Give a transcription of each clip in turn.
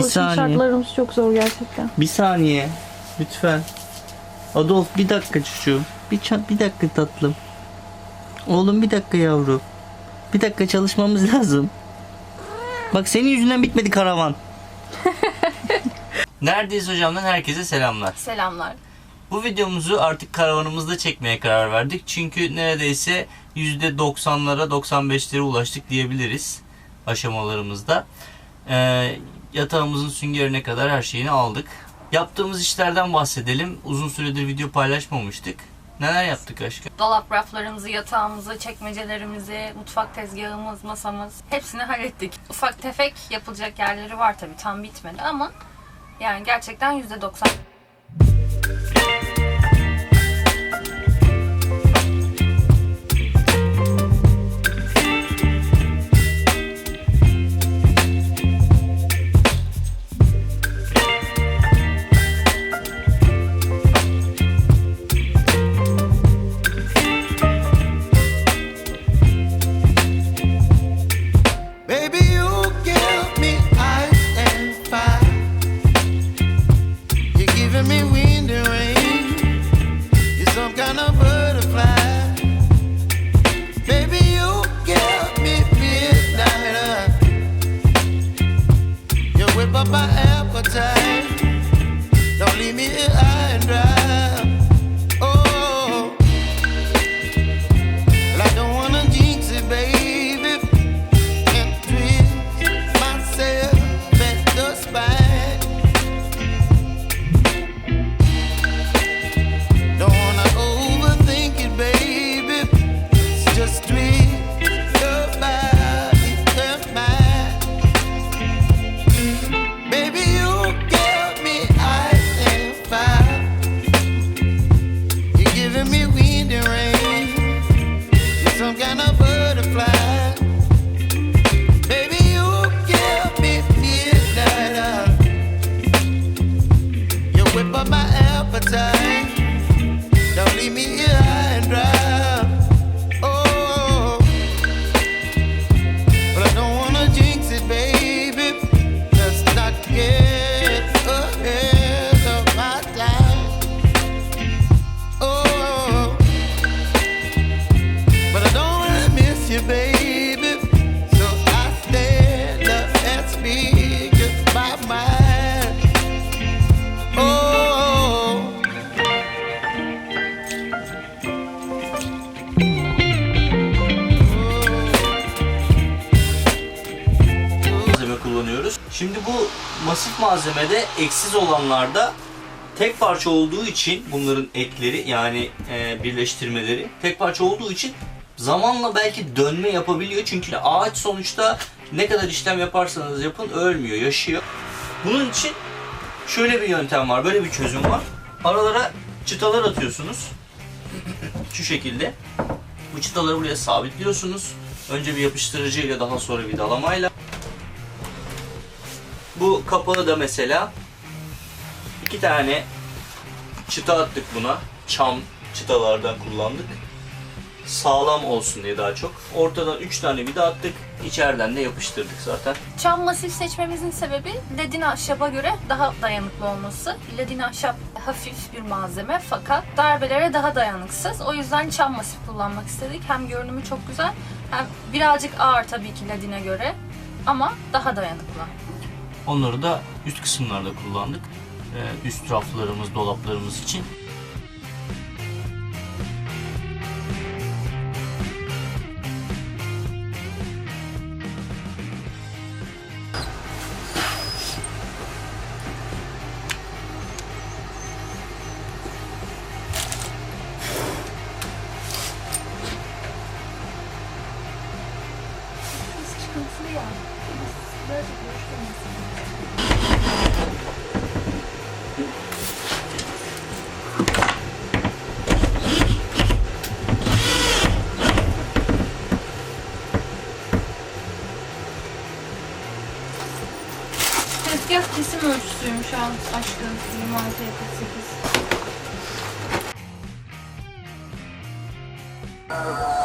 Çalışma saniye. şartlarımız çok zor gerçekten. Bir saniye. Lütfen. Adolf bir dakika çocuğum. Bir, ça- bir dakika tatlım. Oğlum bir dakika yavru. Bir dakika çalışmamız lazım. Bak senin yüzünden bitmedi karavan. Neredeyiz hocamdan herkese selamlar. Selamlar. Bu videomuzu artık karavanımızda çekmeye karar verdik. Çünkü neredeyse %90'lara 95'lere ulaştık diyebiliriz aşamalarımızda. Ee, yatağımızın süngerine kadar her şeyini aldık. Yaptığımız işlerden bahsedelim. Uzun süredir video paylaşmamıştık. Neler yaptık aşkım? Dolap raflarımızı, yatağımızı, çekmecelerimizi, mutfak tezgahımız, masamız hepsini hallettik. Ufak tefek yapılacak yerleri var tabii tam bitmedi ama yani gerçekten %90 bu masif malzemede eksiz olanlarda tek parça olduğu için bunların ekleri yani e, birleştirmeleri tek parça olduğu için zamanla belki dönme yapabiliyor. Çünkü ağaç sonuçta ne kadar işlem yaparsanız yapın ölmüyor, yaşıyor. Bunun için şöyle bir yöntem var, böyle bir çözüm var. Aralara çıtalar atıyorsunuz. Şu şekilde. Bu çıtaları buraya sabitliyorsunuz. Önce bir yapıştırıcıyla daha sonra bir dalamayla. Bu kapağı da mesela iki tane çıta attık buna. Çam çıtalardan kullandık. Sağlam olsun diye daha çok. Ortadan üç tane vida attık. İçeriden de yapıştırdık zaten. Çam masif seçmemizin sebebi ledin ahşaba göre daha dayanıklı olması. Ledin ahşap hafif bir malzeme fakat darbelere daha dayanıksız. O yüzden çam masif kullanmak istedik. Hem görünümü çok güzel hem birazcık ağır tabii ki ledine göre ama daha dayanıklı. Onları da üst kısımlarda kullandık. Ee, Üst raflarımız, dolaplarımız için. Çıkıntılı ya. Tezgah kesim ölçüsüymüş aşkım 26 48.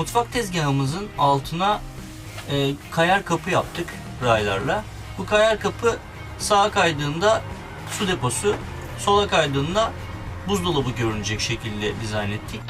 Mutfak tezgahımızın altına e, kayar kapı yaptık raylarla. Bu kayar kapı sağa kaydığında su deposu, sola kaydığında buzdolabı görünecek şekilde dizayn ettik.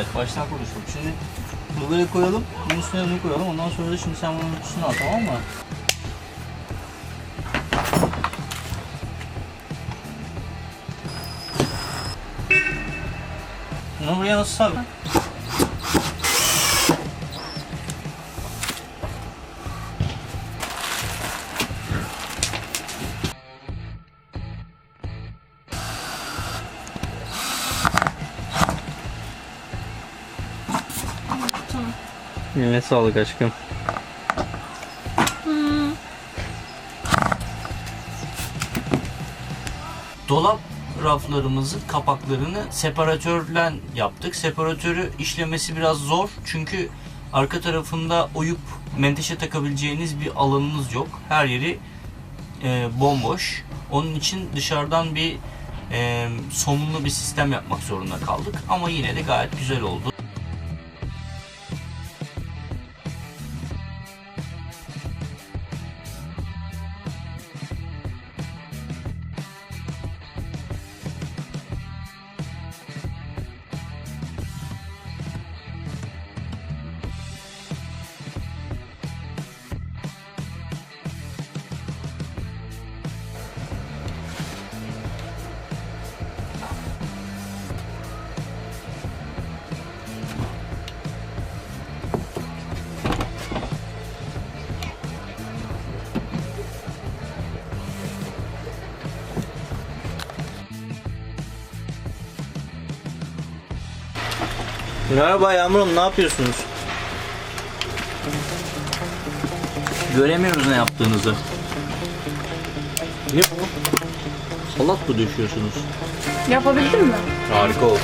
Evet baştan konuşalım. Şimdi bunları koyalım. Bunun üstüne bunu koyalım. Ondan sonra da şimdi sen bunun üstüne al tamam mı? Bunu buraya nasıl sabit? Eline sağlık aşkım. Dolap raflarımızın kapaklarını separatörle yaptık. Separatörü işlemesi biraz zor çünkü arka tarafında oyup menteşe takabileceğiniz bir alanınız yok. Her yeri e, bomboş. Onun için dışarıdan bir e, somunlu bir sistem yapmak zorunda kaldık. Ama yine de gayet güzel oldu. Merhaba Yağmur'um ne yapıyorsunuz? Göremiyoruz ne yaptığınızı. Ne bu? Salat mı düşüyorsunuz? Yapabildin mi? Harika oldu.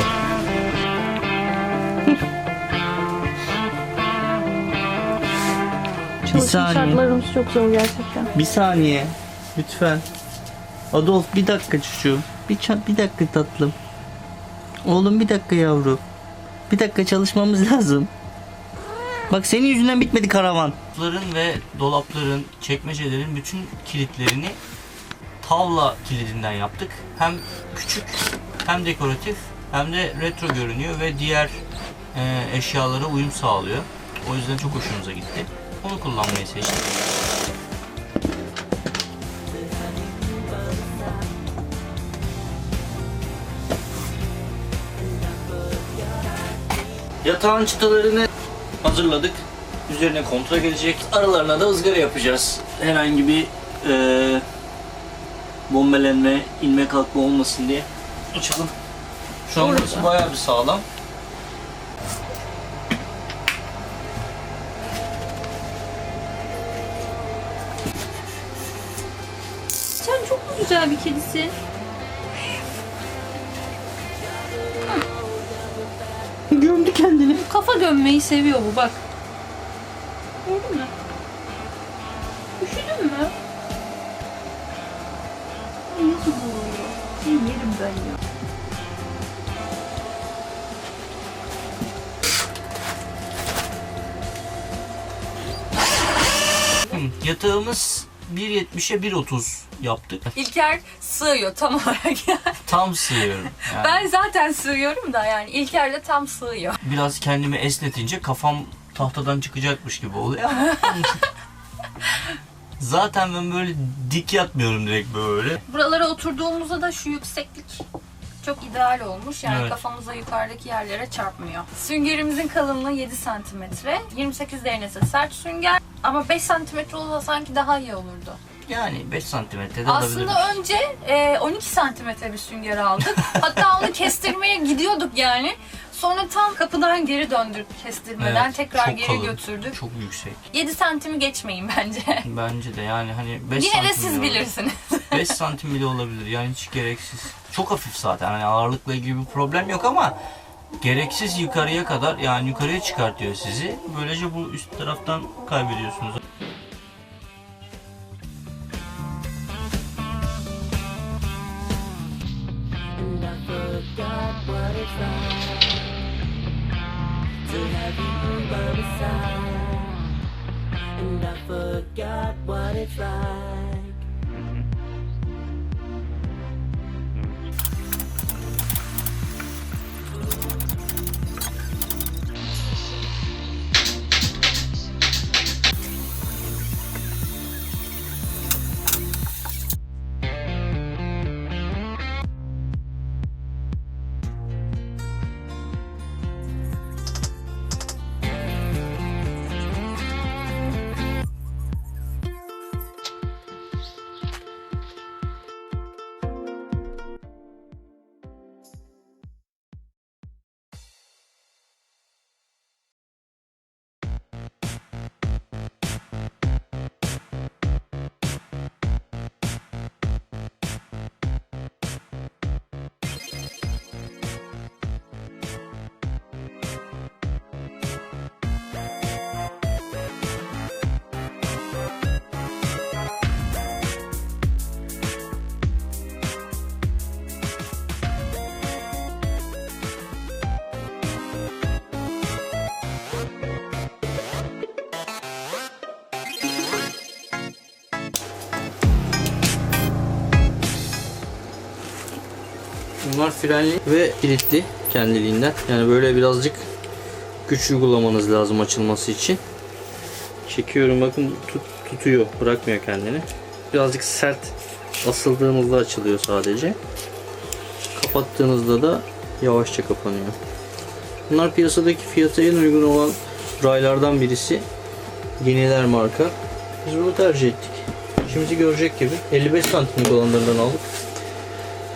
Çalışma saniye. şartlarımız çok zor gerçekten. Bir saniye. Lütfen. Adolf bir dakika çocuğum. Bir, ça- bir dakika tatlım. Oğlum bir dakika yavru. Bir dakika çalışmamız lazım. Bak senin yüzünden bitmedi karavan. Dolapların ve dolapların, çekmecelerin bütün kilitlerini tavla kilidinden yaptık. Hem küçük hem dekoratif hem de retro görünüyor ve diğer e, eşyalara uyum sağlıyor. O yüzden çok hoşumuza gitti. Onu kullanmayı seçtik. Yatağın çıtalarını hazırladık. Üzerine kontra gelecek. Aralarına da ızgara yapacağız. Herhangi bir eee bombelenme, inme kalkma olmasın diye. Açalım. Şu an burası bayağı bir sağlam. Sen çok mu güzel bir kedisin? Gömdü kendini. Kafa gömmeyi seviyor bu bak. Gördün mü? Üşüdün mü? Ay nasıl boğuyor? Seni yerim ben ya. Yatağımız 1.70'e 1.30 yaptık. İlker sığıyor tam olarak yani. Tam sığıyorum. Yani Ben zaten sığıyorum da yani İlker de tam sığıyor. Biraz kendimi esnetince kafam tahtadan çıkacakmış gibi oluyor Zaten ben böyle dik yatmıyorum direkt böyle. Buralara oturduğumuzda da şu yükseklik çok ideal olmuş. Yani Evet. kafamıza yukarıdaki yerlere çarpmıyor. Süngerimizin kalınlığı 7 santimetre. 28 derinesi sert sünger. Ama 5 santimetre olsa sanki daha iyi olurdu. Yani 5 santimetrede. Aslında önce e, 12 santimetre bir sünger aldık. Hatta onu kestirmeye gidiyorduk yani. Sonra tam kapıdan geri döndük kestirmeden. Evet, Tekrar çok geri kalın, götürdük. Çok yüksek. 7 santimi geçmeyin bence. Bence de yani hani 5 Yine de santim siz bile bilirsiniz. 5 santim bile olabilir yani hiç gereksiz. Çok hafif zaten hani ağırlıkla ilgili bir problem yok ama gereksiz yukarıya kadar yani yukarıya çıkartıyor sizi. Böylece bu üst taraftan kaybediyorsunuz. And I forgot what it's like And I forgot what it's like. Bunlar frenli ve kilitli kendiliğinden. Yani böyle birazcık güç uygulamanız lazım açılması için. Çekiyorum bakın tut, tutuyor. Bırakmıyor kendini. Birazcık sert asıldığınızda açılıyor sadece. Kapattığınızda da yavaşça kapanıyor. Bunlar piyasadaki fiyatı en uygun olan raylardan birisi. Yeniler marka. Biz bunu tercih ettik. Şimdi görecek gibi 55 santimlik olanlarından aldık.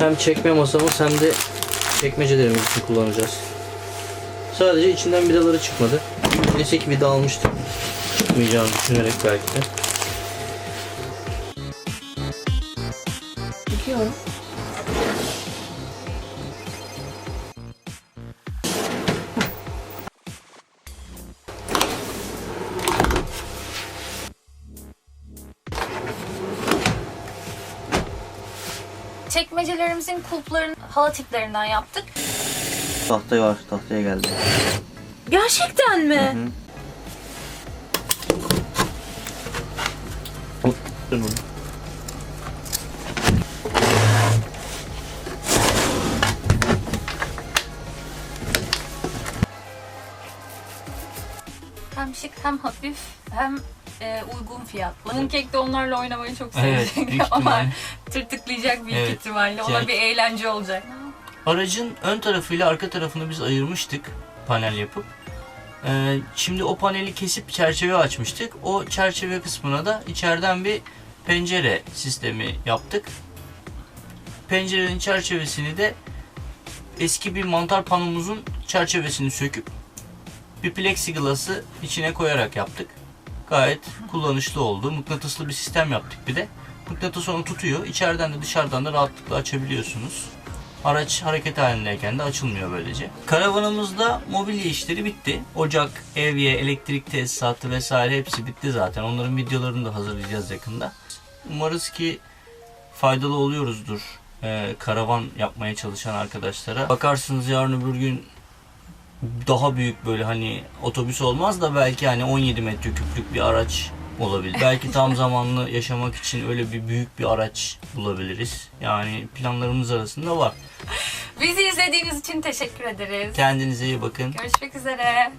Hem çekme masamız hem de çekmecelerimiz için kullanacağız. Sadece içinden vidaları çıkmadı. Neyse ki vida almıştım. Çıkmayacağını düşünerek belki de. Çekmecelerimizin kulplarını halı tiplerinden yaptık. Tahtaya var, tahtaya geldi. Gerçekten mi? Dön onu. Hem şık hem hafif hem e, uygun fiyatlı. Mooncake de onlarla oynamayı çok Evet, sevecek ama tırtıklayacak büyük Evet, ihtimalle. Ona yani- bir eğlence olacak. Aracın ön tarafıyla arka tarafını biz ayırmıştık panel yapıp. Ee, şimdi o paneli kesip çerçeve açmıştık. O çerçeve kısmına da içeriden bir pencere sistemi yaptık. Pencerenin çerçevesini de eski bir mantar panomuzun çerçevesini söküp bir plexiglass'ı içine koyarak yaptık. Gayet kullanışlı oldu. Mıknatıslı bir sistem yaptık bir de. Mıknatıs onu tutuyor. İçeriden de dışarıdan da rahatlıkla açabiliyorsunuz. Araç hareket halindeyken de açılmıyor böylece. Karavanımızda mobilya işleri bitti. Ocak, evye, elektrik tesisatı vesaire hepsi bitti zaten. Onların videolarını da hazırlayacağız yakında. Umarız ki faydalı oluyoruzdur ee, karavan yapmaya çalışan arkadaşlara. Bakarsınız yarın öbür gün daha büyük böyle hani otobüs olmaz da belki hani 17 metreküplük bir araç olabilir. Belki tam zamanlı yaşamak için öyle bir büyük bir araç bulabiliriz. Yani planlarımız arasında var. Bizi izlediğiniz için teşekkür ederiz. Kendinize iyi bakın. Görüşmek üzere.